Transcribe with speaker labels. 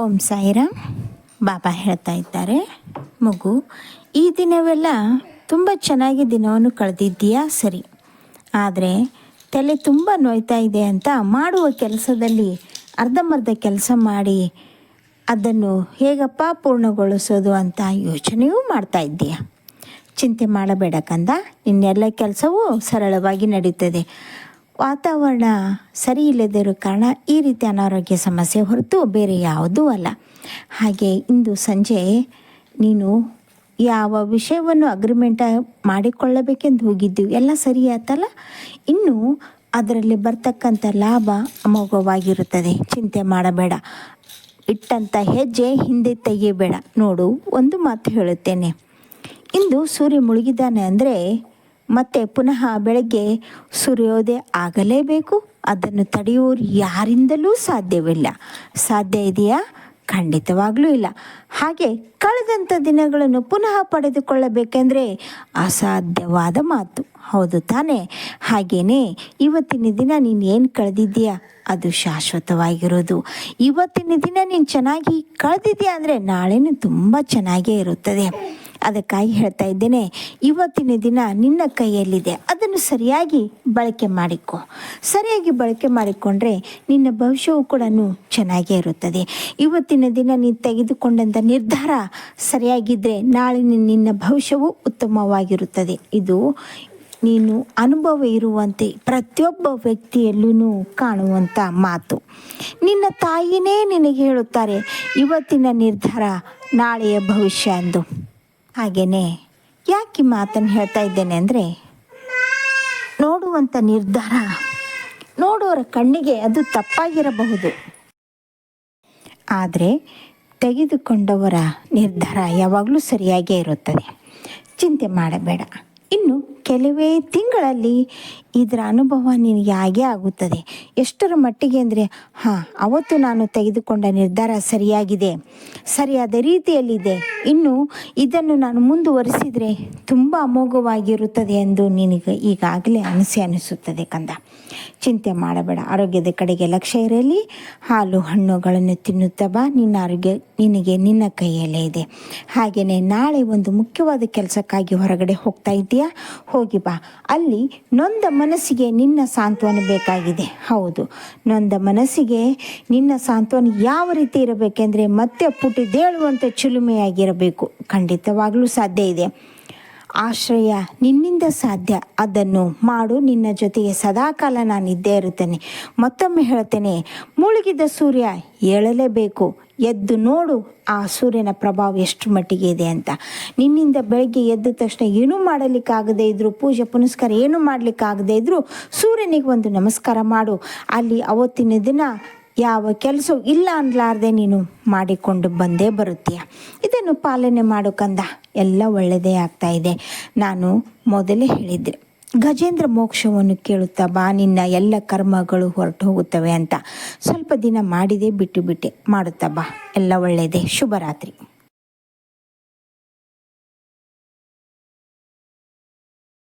Speaker 1: ಓಂ ಸಾಯಿರಾಮ್. ಬಾಬಾ ಹೇಳ್ತಾ ಇದ್ದಾರೆ. ಮಗು, ಈ ದಿನವೆಲ್ಲ ತುಂಬ ಚೆನ್ನಾಗಿ ದಿನವನ್ನು ಕಳೆದಿದ್ದೀಯಾ? ಸರಿ. ಆದರೆ ತಲೆ ತುಂಬ ನೋಯ್ತಾ ಇದೆ ಅಂತ ಮಾಡುವ ಕೆಲಸದಲ್ಲಿ ಅರ್ಧಂಬರ್ಧ ಕೆಲಸ ಮಾಡಿ ಅದನ್ನು ಹೇಗಪ್ಪ ಪೂರ್ಣಗೊಳಿಸೋದು ಅಂತ ಯೋಚನೆಯೂ ಮಾಡ್ತಾ ಇದ್ದೀಯ? ಚಿಂತೆ ಮಾಡಬೇಡ ಕಂದ. ನಿನ್ನೆಲ್ಲ ಕೆಲಸವೂ ಸರಳವಾಗಿ ನಡೀತದೆ. ವಾತಾವರಣ ಸರಿ ಇಲ್ಲದಿರೋ ಕಾರಣ ಈ ರೀತಿ ಅನಾರೋಗ್ಯ ಸಮಸ್ಯೆ ಹೊರತು ಬೇರೆ ಯಾವುದೂ ಅಲ್ಲ. ಹಾಗೆ ಇಂದು ಸಂಜೆ ನೀನು ಯಾವ ವಿಷಯವನ್ನು ಅಗ್ರಿಮೆಂಟ ಮಾಡಿಕೊಳ್ಳಬೇಕೆಂದು ಹೋಗಿದ್ದು ಎಲ್ಲ ಸರಿ ಆಯ್ತಲ್ಲ ಇನ್ನು ಅದರಲ್ಲಿ ಬರ್ತಕ್ಕಂಥ ಲಾಭ ಅಮೋಘವಾಗಿರುತ್ತದೆ. ಚಿಂತೆ ಮಾಡಬೇಡ. ಇಟ್ಟಂಥ ಹೆಜ್ಜೆ ಹಿಂದೆ ತೆಗೆಯಬೇಡ. ನೋಡು, ಒಂದು ಮಾತು ಹೇಳುತ್ತೇನೆ. ಇಂದು ಸೂರ್ಯ ಮುಳುಗಿದ್ದಾನೆ ಅಂದರೆ ಮತ್ತೆ ಪುನಃ ಬೆಳಗ್ಗೆ ಸೂರ್ಯೋದಯ ಆಗಲೇಬೇಕು. ಅದನ್ನು ತಡೆಯುವವರು ಯಾರಿಂದಲೂ ಸಾಧ್ಯವಿಲ್ಲ. ಸಾಧ್ಯ ಇದೆಯಾ? ಖಂಡಿತವಾಗಲೂ ಇಲ್ಲ. ಹಾಗೆ ಕಳೆದಂಥ ದಿನಗಳನ್ನು ಪುನಃ ಪಡೆದುಕೊಳ್ಳಬೇಕೆಂದರೆ ಅಸಾಧ್ಯವಾದ ಮಾತು. ಹೌದು ತಾನೇ? ಹಾಗೇನೆ ಇವತ್ತಿನ ದಿನ ನೀನು ಏನು ಕಳೆದಿದ್ದೀಯಾ? ಅದು ಶಾಶ್ವತವಾಗಿರೋದು. ಇವತ್ತಿನ ದಿನ ನೀನು ಚೆನ್ನಾಗಿ ಕಳೆದಿದ್ದೀಯಾ ಅಂದರೆ ನಾಳೆನೂ ತುಂಬ ಚೆನ್ನಾಗೇ ಇರುತ್ತದೆ. ಅದಕ್ಕಾಗಿ ಹೇಳ್ತಾ ಇದ್ದೇನೆ, ಇವತ್ತಿನ ದಿನ ನಿನ್ನ ಕೈಯಲ್ಲಿದೆ. ಅದನ್ನು ಸರಿಯಾಗಿ ಬಳಕೆ ಮಾಡಿಕೊ. ಸರಿಯಾಗಿ ಬಳಕೆ ಮಾಡಿಕೊಂಡ್ರೆ ನಿನ್ನ ಭವಿಷ್ಯವು ಕೂಡ ಚೆನ್ನಾಗೇ ಇರುತ್ತದೆ. ಇವತ್ತಿನ ದಿನ ನೀನು ತೆಗೆದುಕೊಂಡಂಥ ನಿರ್ಧಾರ ಸರಿಯಾಗಿದ್ದರೆ ನಾಳೆ ನಿನ್ನ ಭವಿಷ್ಯವು ಉತ್ತಮವಾಗಿರುತ್ತದೆ. ಇದು ನೀನು ಅನುಭವ ಇರುವಂತೆ ಪ್ರತಿಯೊಬ್ಬ ವ್ಯಕ್ತಿಯಲ್ಲೂ ಕಾಣುವಂಥ ಮಾತು. ನಿನ್ನ ತಾಯಿನೇ ನಿನಗೆ ಹೇಳುತ್ತಾರೆ, ಇವತ್ತಿನ ನಿರ್ಧಾರ ನಾಳೆಯ ಭವಿಷ್ಯ ಎಂದು. ಹಾಗೆಯೇ ಯಾಕೆ ಮಾತನ್ನು ಹೇಳ್ತಾ ಇದ್ದೇನೆ ಅಂದರೆ ನೋಡುವಂಥ ನಿರ್ಧಾರ ನೋಡುವವರ ಕಣ್ಣಿಗೆ ಅದು ತಪ್ಪಾಗಿರಬಹುದು. ಆದರೆ ತೆಗೆದುಕೊಂಡವರ ನಿರ್ಧಾರ ಯಾವಾಗಲೂ ಸರಿಯಾಗೇ ಇರುತ್ತದೆ. ಚಿಂತೆ ಮಾಡಬೇಡ. ಇನ್ನು ಕೆಲವೇ ತಿಂಗಳಲ್ಲಿ ಇದರ ಅನುಭವ ನಿನಗೆ ಹಾಗೇ ಆಗುತ್ತದೆ. ಎಷ್ಟರ ಮಟ್ಟಿಗೆ ಅಂದರೆ, ಹಾಂ, ಅವತ್ತು ನಾನು ತೆಗೆದುಕೊಂಡ ನಿರ್ಧಾರ ಸರಿಯಾಗಿದೆ. ಸರಿಯಾದ ರೀತಿಯಲ್ಲಿದೆ. ಇನ್ನು ಇದನ್ನು ನಾನು ಮುಂದುವರಿಸಿದರೆ ತುಂಬ ಅಮೋಘವಾಗಿರುತ್ತದೆ ಎಂದು ನಿನಗೆ ಈಗಾಗಲೇ ಅನಿಸಿ ಅನಿಸುತ್ತದೆ ಕಂದ. ಚಿಂತೆ ಮಾಡಬೇಡ. ಆರೋಗ್ಯದ ಕಡೆಗೆ ಲಕ್ಷ್ಯ ಇರಲಿ. ಹಾಲು ಹಣ್ಣುಗಳನ್ನು ತಿನ್ನುತ್ತಾ ಬಾ. ನಿನ್ನ ಆರೋಗ್ಯ ನಿನಗೆ ನಿನ್ನ ಕೈಯಲ್ಲೇ ಇದೆ. ಹಾಗೆಯೇ ನಾಳೆ ಒಂದು ಮುಖ್ಯವಾದ ಕೆಲಸಕ್ಕಾಗಿ ಹೊರಗಡೆ ಹೋಗ್ತಾ ಇದೆಯಾ ಹೋಗಿ ಬಾ ಅಲ್ಲಿ ನೊಂದ ಮನಸ್ಸಿಗೆ ನಿನ್ನ ಸಾಂತ್ವನ ಬೇಕಾಗಿದೆ. ಹೌದು, ನೊಂದ ಮನಸ್ಸಿಗೆ ನಿನ್ನ ಸಾಂತ್ವನ ಯಾವ ರೀತಿ ಇರಬೇಕೆಂದರೆ ಮತ್ತೆ ಪುಟಿದೇಳುವಂಥ ಚಿಲುಮೆಯಾಗಿರಬೇಕು. ಖಂಡಿತವಾಗಲೂ ಸಾಧ್ಯ ಇದೆ. ಆಶ್ರಯ, ನಿನ್ನಿಂದ ಸಾಧ್ಯ. ಅದನ್ನು ಮಾಡು, ನಿನ್ನ ಜೊತೆಗೆ ಸದಾಕಾಲ ನಾನು ಇದ್ದೇ ಇರುತ್ತೇನೆ. ಮತ್ತೊಮ್ಮೆ ಹೇಳ್ತೇನೆ ಮುಳುಗಿದ ಸೂರ್ಯ ಏಳಲೇಬೇಕು. ಎದ್ದು ನೋಡು, ಆ ಸೂರ್ಯನ ಪ್ರಭಾವ ಎಷ್ಟು ಮಟ್ಟಿಗೆ ಇದೆ ಅಂತ. ನಿನ್ನಿಂದ ಬೆಳಗ್ಗೆ ಎದ್ದ ತಕ್ಷಣ ಏನೂ ಮಾಡಲಿಕ್ಕಾಗದೇ ಇದ್ದರೂ ಪೂಜೆ, ಪುನಸ್ಕಾರ ಏನೂ ಮಾಡಲಿಕ್ಕಾಗದೇ ಇದ್ದರೂ ಸೂರ್ಯನಿಗೆ ಒಂದು ನಮಸ್ಕಾರ ಮಾಡು. ಅಲ್ಲಿ ಅವತ್ತಿನ ದಿನ ಯಾವ ಕೆಲಸವೂ ಇಲ್ಲ ಅನ್ಲಾರ್ದೆ ನೀನು ಮಾಡಿಕೊಂಡು ಬಂದೇ ಬರುತ್ತೀಯ. ಇದನ್ನು ಪಾಲನೆ ಮಾಡೋಕಂದ ಎಲ್ಲ ಒಳ್ಳೆಯದೇ ಆಗ್ತಾ ಇದೆ. ನಾನು ಮೊದಲೇ ಹೇಳಿದ್ದೆ. ಗಜೇಂದ್ರ ಮೋಕ್ಷವನ್ನು ಕೇಳುತ್ತಾ ಬಾ. ನಿನ್ನ ಎಲ್ಲ ಕರ್ಮಗಳು ಹೊರಟು ಹೋಗುತ್ತವೆ ಅಂತ. ಸ್ವಲ್ಪ ದಿನ ಮಾಡಿದೆ ಬಿಟ್ಟು ಬಿಟ್ಟೆ. ಮಾಡುತ್ತಾ ಬಾ. ಎಲ್ಲ ಒಳ್ಳೆಯದೇ. ಶುಭರಾತ್ರಿ.